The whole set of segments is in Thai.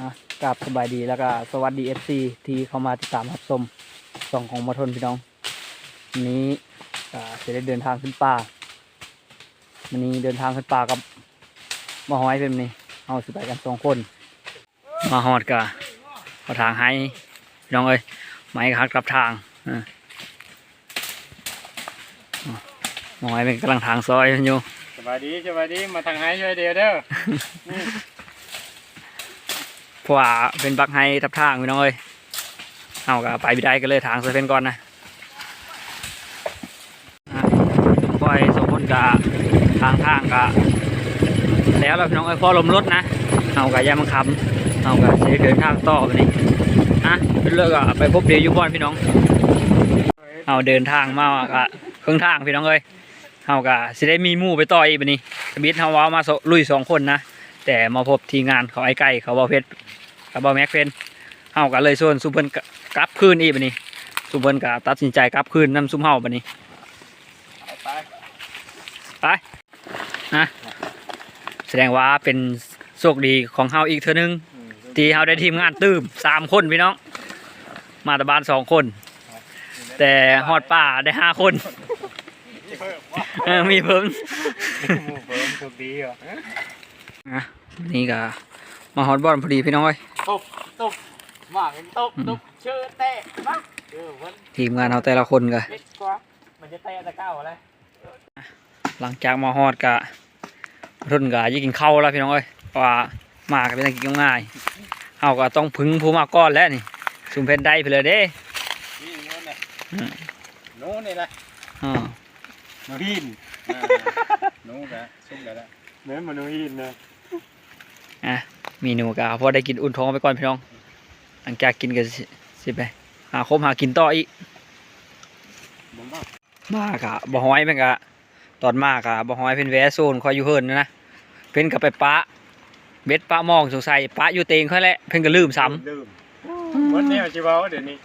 อะกราบสบายดีแล้วก็สวัสดีเอฟซีที่เข้ามาติดตามรับชมส่องของมาทนพี่น้องวันนี้อ่าจะได้เดินทางขึ้นป่าวันนี้เดินทางขึ้นป่ากับมาหอยเป็นนี่เอาสิไปกันสองคน มาหอดกะเอาทางให้พี่น้องเอ้ยไม้คัดกลับทางอะอะมาหอยเป็นกำลังทางซอยอยู่สบายดีสบายดีมาทางไหนช่วยเดียวเด้อเพ ราะว่าเป็นบักไฮทับทางพี่น้องเอ้ยเอาก็ไปไม่ได้ก็เลยทางเซเว่นก่อนนะอะปล่อยสองคนกะทางทางกะแล้วเราพี่น้องเอ้ยพอลมรถนะเอากะยามังคำเอากะจะเดินทางต่อไปนี่อะเป็นเลิกอะไปพบเดียวยุบอนพี่น้อง เอาเดินทางมากะครึ่องทางพี่น้องเอ้ยเอากะสิได้มีมู่ไปต่ออีกบัดนี้บิดเฮาว่ามาลุยสองคนนะแต่มาพบทีงานเขาไอ้ไก่เขาบอเพชร เขาบอแม็กเฟนเฮากันเลยส่วนซุปเปอร์กลับคืนอีกบัดนี้ซุปเปอร์ก็ตัดสินใจกลับคืนน้ำซุปเฮาบัดนี้ไปไปนะแสดงว่าเป็นโชคดีของเฮาอีกเท่านึงที่เฮาได้ทีมงานตื้มสามคนพี่น้อง มาตะบานสองคน แต่ฮอดป่าได้ห้าคนเออมีเพิ่มหมู่เพิ่มโชคดีเหรอนะนี่ก็ มาฮอดบอลพอดีพี่น้องเอ้ยตบตบหมากตบตบเชื่อเตะบ้างเออวันทีมงานเราแต่ละคนก็เล็กกว่ามันจะเตะตะก้าวอะไรหลังจากมาฮอดกะรุ่นกะยิ่กินข้าวแล้วพี่น้องเอ้ยเพราะว่ามาก็เป็นอะไรกินง่ายๆเฮาก็ต้องพึ่งผู้มาก้อนแล้วนี่ซุมเพนได้ไปเลยเด้นี่โน่นน่ะอืมโน่นนี่แหละอ่าโนหินโน่นกะซุ่มกันละเนื้อมันโนหินนะอะ เมีนูกะพอได้กินอุ่นท้องไปก่อนพี่น้อง หลังจากกินก็สิสิไปหาคมหากินต่ออีกผมว่ามากะบ่ฮ้อยแม่งกะตอนมากะบ่ฮ้อยเป็นแวะโซนคอยอยู่เฮิรนนะนะเพิ่นก็ไปปะเบ็ดปะมองสงสัยปะอยู่เตงค่อยแหละเพิ่นก็ลืมซ้ำลืมหมดแนวจิเว้าเดี๋ยวนี้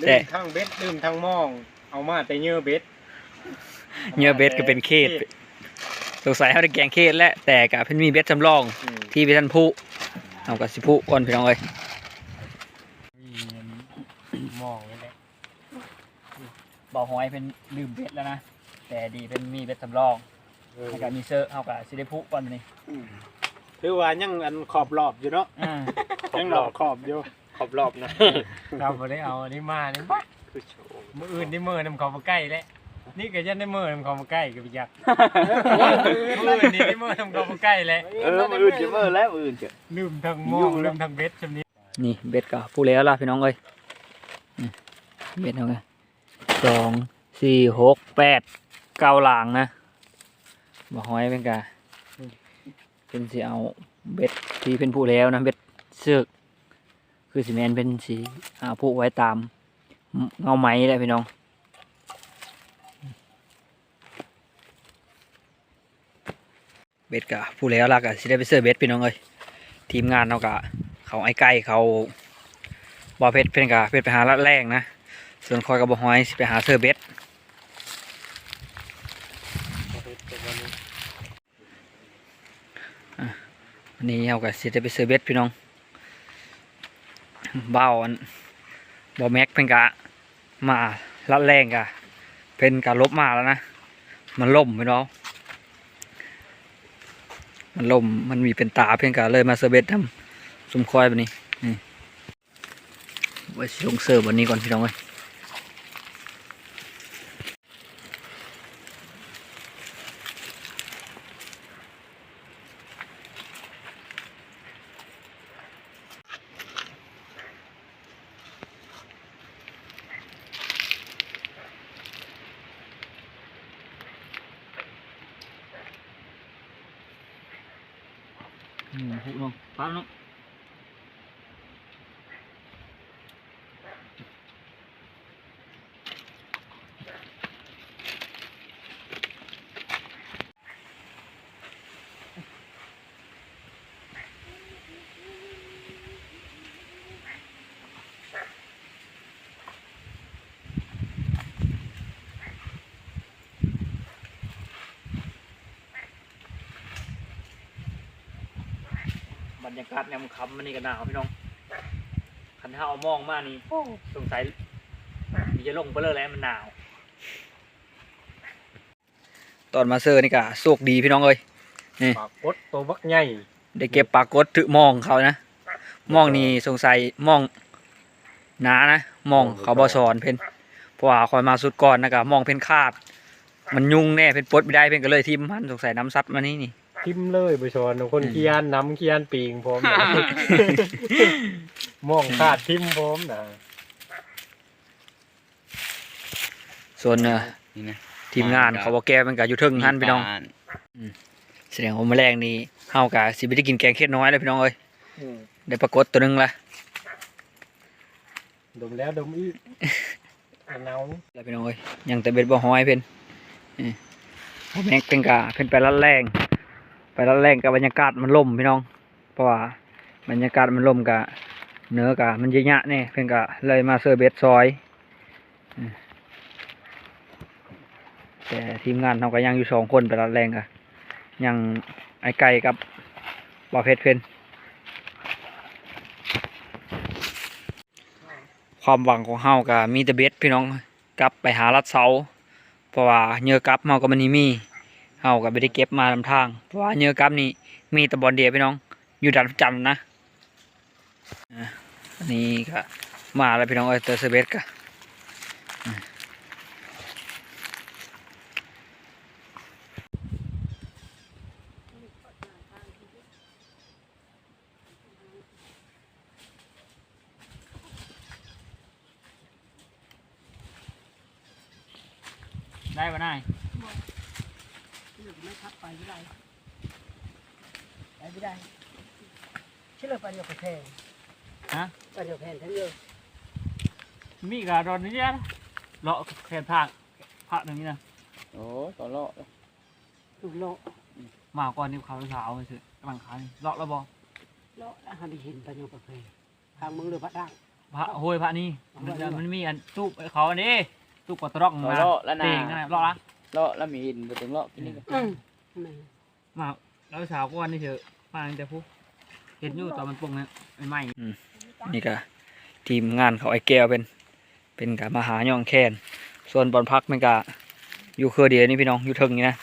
แต่ลืมทั้งเบ็ดลืมทั้งหมอง เอามาแต่เนื้อเบ็ดเหยื่อเบ็ดก็เป็นเคส สงสัยเขาได้แกงเคสแล้วแต่กะเพิ่นมีเบ็ดจำลองอืมที่พี่ท่านผู้เอากับสิผู้ก่อนพี่น้องเอ้ยหมองนี่แหละบ่ฮ้อยเพิ่นลืมเบ็ดแล้วนะแต่ดีเพิ่นมีเบ็ดจำลองเออแล้วก็มีเซอร์เอากับสิได้ผู้ก่อนนี่ถือว่ายังอันขอบรอบอยู่เนาะอ่ายังหลอกขอบอยู่ขอบรอบนะเราไม่ได้เอาอันนี้มาเนี่ยบ้าคือโชว์มืออื่นนี่มือนำเขามาใกล้แล้ว นี่ก็ยันได้มือนำเขามาใกล้กับยักษ์มืออื่นนี่ได้มือนำเขามาใกล้แล้วเออมืออื่นจะมือแล้วมืออื่นจะลืมทั้งหมองลืมทั้งเบ็ดชำนี้นี่เบ็ดก็ผู้แล้วล่ะพี่น้องเอ้ยนี่เบ็ดเอาไงสองสี่หกแปดเก้าหลางนะบ่ฮ้อยเป็นกะเป็นสิเอาเบ็ดที่เป็นผู้แล้วนะเบ็ดเสือกคือสิแมนเป็นสีหาผู้ไว้ตามเงาไม้แหละพี่น้อง เบ็ดกะผู้แล้วล่ะกะสิได้ไปเสื้อเบ็ดพี่น้องเอ้ยทีมงานเรากะเขาไอ้ไก่เขาบอเพชรเพื่อนกะเพชรไปหาลัดแรงนะส่วนคอยกับบอหอยสิไปหาเสื้อเบ็ดวันนี้เรากะสิได้ไปเสื้อเบ็ดพี่น้องเบ้าอันบอแม็กเพื่อนกะมาลัดแรงกะเพื่นกะลบมาแล้วนะมันล่มพี่น้อง มันลมมันมีเป็นตาเพียงกะเลยมาเซเบตทำซุมคอยแบบนี้นี่ไว้ลงเสิร์ฟวันนี้ก่อนพี่น้องเอ้ย อืมหุน้องป้าน้อง รรรยากาศยามค่ำมันนี่ก็หนาวพี่น้องคันถ้าเอามองมานี่สงสัยมีจะลงไปเลยแล้วมันหนาว ตอนมาเซอร์นี่ก็โชคดีพี่น้องเอ้ยปากกดตัวบักใหญ่ได้เก็บปลากดถือมองเขานะมองนี่สงสัยมองหนานะมองเขาบอสอนเพิ่นเพราะว่าคอยมาสุดก่อนนะก็มองเพิ่นคาดมันยุ่งแน่เพิ่นปลดไม่ได้เพิ่นก็เลยทิมมันสงสัยน้ำซัดมานี่นี่ ทิมเลยไปชอนคนเคียนน้ำเคียนปีงพร้อมนะมองขาดทิมพร้อมนะส่วนเอ่อนี่นะทีมงานเขาบอกแก้มันก็อยู่เทึงหันพี่น้องบ้าแสดงว่าแมลงนี่เฮากะสิบ่ได้กินแกงเค็ดน้อยเลยพี่น้องเอ้ยอืมได้ปรากฏตัวหนึงละดมแล้วดมอีกเนาแล้วพี่น้องเอ้ยยังแต่เบ็ดบ่ห้อยเพิ่นนี่พ่อแม็กเป็นกะเพิ่นไปรัดแรง ไปรัดแรงกับบรรยากาศมันล่มพี่น้อง เพราะว่าบรรยากาศมันล่มกะเนื้อกะมันเยอะๆแน่เพิ่นกะเลยมาเซอร์เบ็ดซอย แต่ทีมงานเราก็ยังอยู่สองคนไปรัดแรงกะยังไอไก่กับบ่าเพชรเพิ่นความหวังของเฮาก็มีแต่เบ็ดพี่น้องกลับไปหาลัดเสาเพราะว่าเหยื่อกลับเฮาก็มันนี่มี เฮาก็ไม่ได้เก็บมาลำทาง เพราะว่าเหยื่อกลับนี่มีต่บอลเดียพี่น้อง อยู่ดันจันทร์นะอันนี้ก็มาแล้วพี่น้องเอ้ยเตอร์เซเบสก็อะได้ปะนาย ไม่พักไปไม่ได้ไปไม่ได้เชื่อไปเดียวกับแพงฮะไปเดียวแพงทั้งเยอะมีกะรอนนี่นะเลาะแขนผากผากหนึ่งนี่นะโอ้ต่อเลาะถูกโลกมาก่อนนี่เขาขาวมันสิกำลังขายเลาะแล้วบอโลกแล้วหันเห็นไปเดียวกับแพงทางมึงเรือพระดังพระห้วยพระนี่มันจะมันมีอันตู้ไอ้เขาอันนี้ตู้กดตรอกต่อมาเลาะแล้วนะเต่งนั่นน่ะเลาะละ เลาะแล้วมีอินบ่ถึงเลาะที่นี่ก็อืมแม่มาแล้วสาวก็วันนี้เถอะมาตั้งแต่ผู้เห็นอยู่ตอนมันปรุงเนี่ยใหม่นี่ก็ทีมงานเขาไอ้แก้วเป็น เป็นการมาหาย่องแคนส่วนบอลพักมันก็อยู่เครือเดียวนี่พี่น้องอยู่เทึงนี่นะ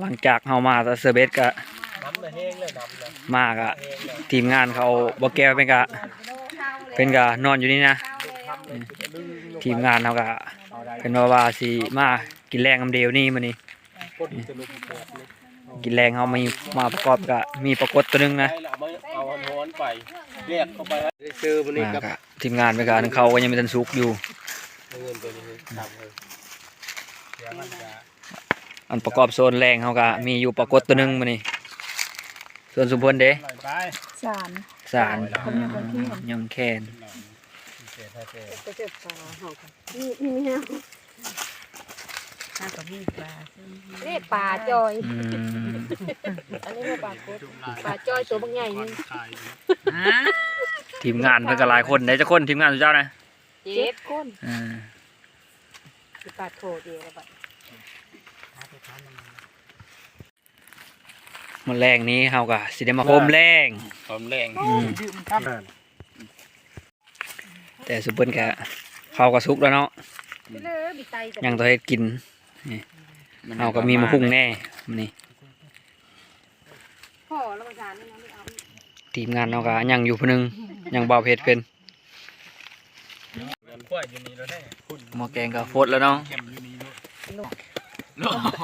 หลังจากเฮามาแต่เซอร์เบสก็น้ำเลยแห้งเลยน้ำเลยมากอะแห้งเลยทีมงานเขาบอกแก้วเป็นกะเป็นกะนอนอยู่นี่นะ ทีมงานเขากะ เอาได้เป็นว่าว่าสิมากินแรงคำเดียวนี่มันนี่กดจะลุกแปดเลยกินแรงเขามีมาประกอบกะมีปรากฏตัวหนึงนะให้เราไม่เอาหอนไปเรียกเข้าไปได้ซื้อมันนี่มากับกะทีมงานเป็นกะนึงเขาก็ยังไม่ทันสุกอยู่ เงินตัวนี้ทำเลยเดี๋ยวมันจะอันประกอบโซนแรงเขากะมีอยู่ปรากฏตัวหนึงมันนี่ส่วนสุพลเด้ปล่อยไปสารสารยังแคน เสียแท้ก็เจ็บปลาเห่ากันนี่นี่ไม่เอาถ้ากับมีปลานี่ปลาจอย อืมอันนี้ว่าปลาโคตรปลาจอยตัวบางใหญ่นึงทีมงานเป็นกะหลายคนไหนจะคนทีมงานสุดเจ้านะเจ็ดคนอ่าคือปลาโถเดียวแล้วบัดมันแรงนี้เขากะสิได้มาโคมแรงความแรงอืมดื่มครับนั่น แต่สุเปิ้ลกะเขาก็สุกแล้วเนาะไปเลยบิไตแต่ยังตัวเฮ็ดกินเอาก็มีมาพุ่งแน่มื้อนี่พ่อแล้วมาสารนี่นะไม่เอาทีมงานเราก็ยังอยู่ผู้หนึงยังเบาเพชรเป็นเงินขั้วอยู่นี่แล้วแน่คุณหมอแกงก็โฟดแล้วเนาะเข้มอยู่นี่ด้วย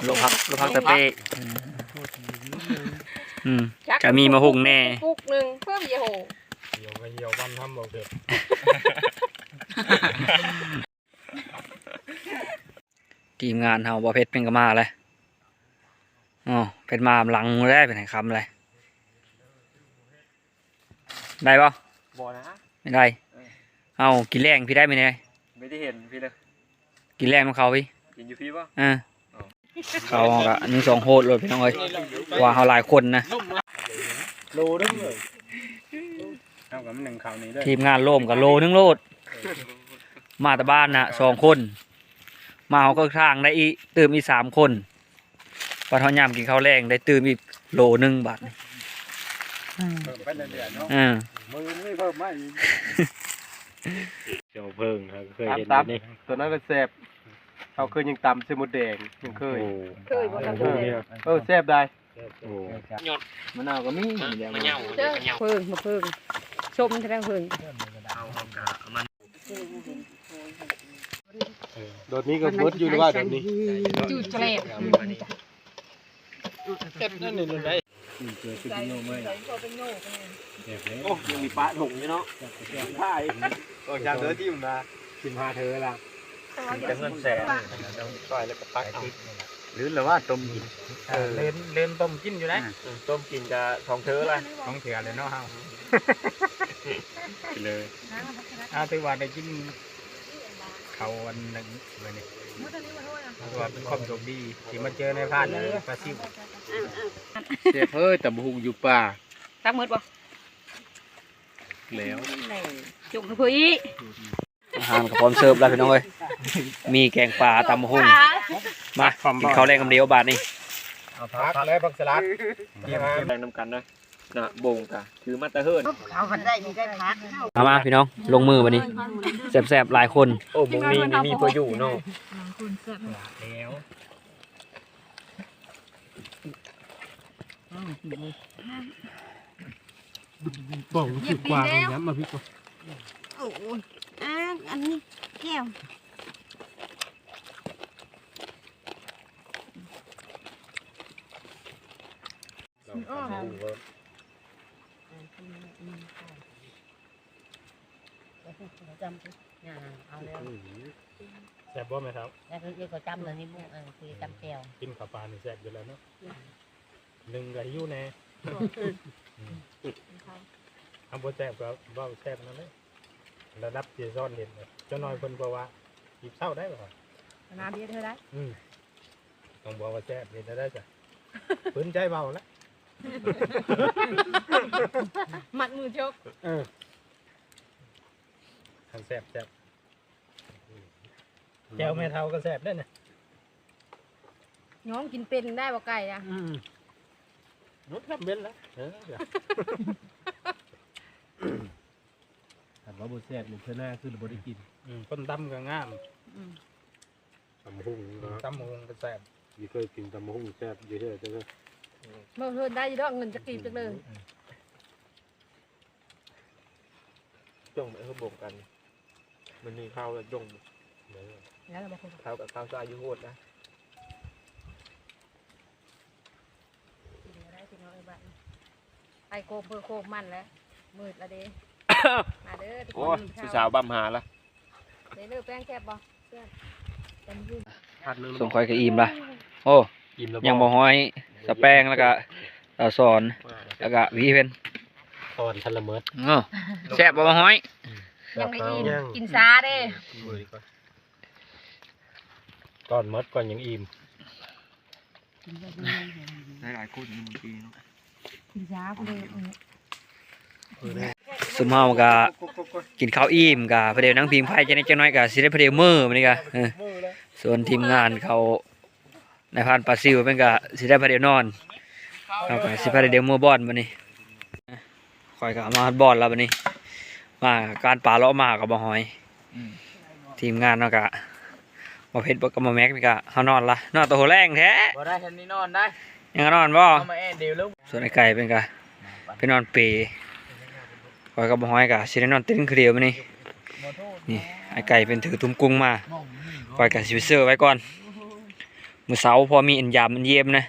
โลพักโลพักตะเป้อืมจะมีมาหุ่งแน่ปุกหนึ่งเพิ่มเยโห เหี่ยวก็เหี่ยวบ้านทำบ่เผ็ดทีมงานเฮาเบาเพชรเป็นก็มาเลยอ๋อเป็นมาหลังมือได้เป็นไหนคำเลยได้ปะบ่นะไม่ได้ เอากินแรงพี่ได้ไหมเนี่ยไม่ได้เห็นพี่เลยกินแรงของเขาพี่กินอยู่พี่ป่ะอ่าเขาก็หนึ่งสองโหดเลยพี่น้องเอ้ยว่าเขาหลายคนนะโลนึงเลยเอากับมันหนึ่งข่าวนี้ด้วยทีมงานโล่มกับโลนึงโลด มาแต่บ้านนะสองคน มาเขาก็ข้างได้อีกตื่มอีกสามคนปลาทอนยามกินข้าวแรงได้ตื่มอีกโลนึงบาทเพิ่มไปเรื่อยๆเนาะอ่ามือนี่เพิ่มมาอีกเจ้าเพิ่งครับเคยเห็นตามนี่ตัวนั้นก็แซ่บเขาเคยยังตำเส้นหมดแดงยังเคยโอ้เคยบ่ทำโหเลยเนี่ยเออแซ่บได้โอ้มะนาวก็มีเดี๋ยวมันเด้อเพิ่งมาเพิ่ง ชมแสดงเพิ่งโดดนี้ก็เบิดอยู่หรือว่าโดดนี้จูดแฉลบเก็บนั่นนี่ได้เจอคือโน่ไม่เจ็บเลยโอ้ยังมีปลาถุงอยู่เนาะใช่โอ้ยามเด้อที่มันมาสิบห้าเธอละจะเงินแสนต้องซอยแล้วก็ปักเอาหรือหรือว่าต้มกินเออเล่นเล่นต้มกินอยู่นะต้มกินกับทองเธอละต้องเถื่อเลยเนาะเฮา เลยอ้าวถือว่าได้กินเขาวันหนึ่งเลยนี่ถือว่าเป็นความโชคดีที่มาเจอในพานเลยปลาซิวเสียเฮ้ยแต่บุหุงอยู่ป่าตักมืดบ่แล้วจุกเพื่ออีอาหารก็พร้อมเสิร์ฟแล้วพี่น้องเอ้ยมีแกงปลาตำหุ่งมากินข้าวแรงกำเดียวบาทนี่เอาพักเลยพักสลัดที่มาแบ่งนำกันนะ น่ะโบ่งกะถือมาตะเฮิรเขาพันได้มีได้พักเอามาพี่น้องลงมือบัดนี้แซ่บๆหลายคนโอ้มงนี้นี่มีพออยู่เนาะแล้วบ่งคือกวางน้ำมาพี่ก็โอ้ยอ่าอันนี้แก้ว จำเนี่ยเอาแล้วแซ่บบ่ไหมครับ แล้วคือเขาจำเลยนี่มุกเออคือจำแก้วกินข้าวปลานี่แซ่บอยู่แล้วเนาะหนึ่งกับยูแน่ทำบ่แซ่บก็เว้าแซ่บนั่นเลยระดับที่ซ่อนเห็นเลยเจ้าน้อยเพิ่นบอกว่าหยิบเศร้าได้ป่ะน้ำเยอะเท่าไรอืมต้องบอกว่าแซ่บเห็นได้จ้ะพื้นใจเบาแล้วมัดมือชกเออทาง แซ่บแซ่บแก้วแม่เท่าก็แซ่บได้น่ะน้องกินเป็นได้บ่ไก่อะอืมนุชทำเป็นแล้วเออถามว่าบ่แซ่บนี่เพื่อหน้าคือบ่ได้กินอืมคนตำก็งามตำหุ่งนะตำหงก็แซ่บมีเคยกินตำหุ่งแซ่บเยอะๆจังเลยเมื่อเพิ่นได้อยี่ดอกเงินจะกีบจังเลย จ้องไปเขาบ่งกัน มันนี่ข้าวแล้วจ้องแล้วเราบอกคนข้าวกับข้าวซาอยู่โหดนะได้พี่น้องไอ้บ้านไปโกมเพื่อโคมมันแล้วมืดละเด้มาเด้อทุกโอ้คนผู้สาวบัมหาละเด้อเลิกแป้งแคบบ่เพื่อนเป็นยืนพัดนึงส่งคอยกับอิ่มละโอ้อิ่มแล้วยังบ่ห้อยสแป้งแล้วก็ตาสอนแล้วก็หวีเพิ่นตอนทันละเมิดเออแซ่บบ่มาห้อย ยังไม่อิ่มกินซาเด้มือดีกว่าก่อนมดก่อนยังอิ่มหลายๆคนอยู่บางทีเนาะกินซาพุ่นเลยซุมเฮาก็กินข้าวอิ่มก็ประเดี๋ยวนังพิงไผจังได๋จังน้อยก็สิได้ประเดี๋ยวมื้อมื้อนี้ก็เออส่วนทีมงานเขาในพานปลาซิวเพิ่นก็สิได้ประเดี๋ยวนอนเขาก็สิประเดี๋ยวมื้อบอนมื้อนี้ข่อยก็เอามาบอนแล้วบัดนี้ มาการป่าเลาะมาก็บ่หอย ทีมงานเนาะก็บ่เผ็ดบ่ก็บ่แม็กนี่ก็เฮานอนละนอนตัวโหแรงแท้บ่ได้ทันนี้นอนได้ยังก็นอนบ่เอามาแอนเดียวแล้วส่วนไอ้ไก่เป็นกะไปนอนเปรย์คอยกับบ่ฮ้อยกะสิได้นอนเต้นคือเดียวมื้อนี้นี่ไอ้ไก่เป็นถือตุ้มกุ้งมาคอยกะสิไปเซอร์ไว้ก่อนมื้อเช้าพอมีอันยามอันเยี่ยมนะ